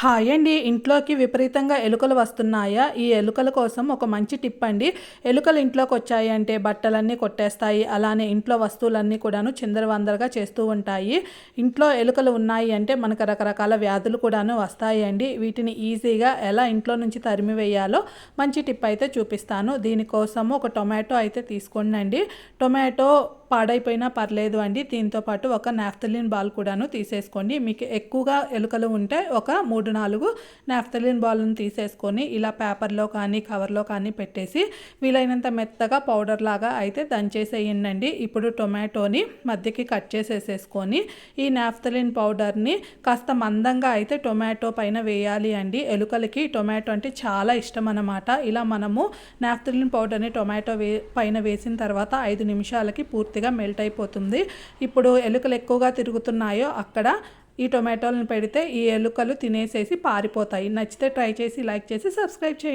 Hi అండి. ఇంట్లోకి విపరీతంగా ఎలుకలు వస్తున్నాయా? ఈ ఎలుకల కోసం ఒక మంచి టిప్ అండి. ఎలుకలు ఇంట్లోకి వచ్చాయి అంటే బట్టలన్నీ కొట్టేస్తాయి. అలానే ఇంట్లో వస్తువులన్నీ కూడాను చిందరవందరగా చేస్తూ ఉంటాయి. ఇంట్లో ఎలుకలు ఉన్నాయి అంటే మనకు రకరకాల వ్యాధులు కూడాను వస్తాయి అండి. వీటిని ఈజీగా ఎలా ఇంట్లో నుంచి తరిమి వేయాలో మంచి టిప్ అయితే చూపిస్తాను. దీనికోసము ఒక టొమాటో అయితే తీసుకోండి టొమాటో పాడైపోయినా పర్లేదు అండి. దీంతోపాటు ఒక నాఫ్తలిన్ బాల్ కూడాను తీసేసుకోండి మీకు ఎక్కువగా ఎలుకలు ఉంటే ఒక మూడు నాలుగు నాఫ్తలిన్ బాల్ను తీసేసుకొని ఇలా పేపర్లో కానీ కవర్లో కానీ పెట్టేసి వీలైనంత మెత్తగా పౌడర్ లాగా అయితే దంచేసేయండి ఇప్పుడు టొమాటోని మధ్యకి కట్ చేసేసేసుకొని ఈ నాఫ్తలిన్ పౌడర్ని కాస్త మందంగా అయితే టొమాటో పైన వేయాలి అండి. ఎలుకలకి టొమాటో అంటే చాలా ఇష్టం అన్నమాట. ఇలా మనము నాఫ్తలిన్ పౌడర్ని టొమాటో వే పైన వేసిన తర్వాత ఐదు నిమిషాలకి పూర్తి పూర్తిగా మెల్ట్ అయిపోతుంది. ఇప్పుడు ఎలుకలు ఎక్కువగా తిరుగుతున్నాయో అక్కడ ఈ టొమాటోలను పెడితే ఈ ఎలుకలు తినేసేసి పారిపోతాయి. నచ్చితే ట్రై చేసి లైక్ చేసి సబ్స్క్రైబ్ చేయండి.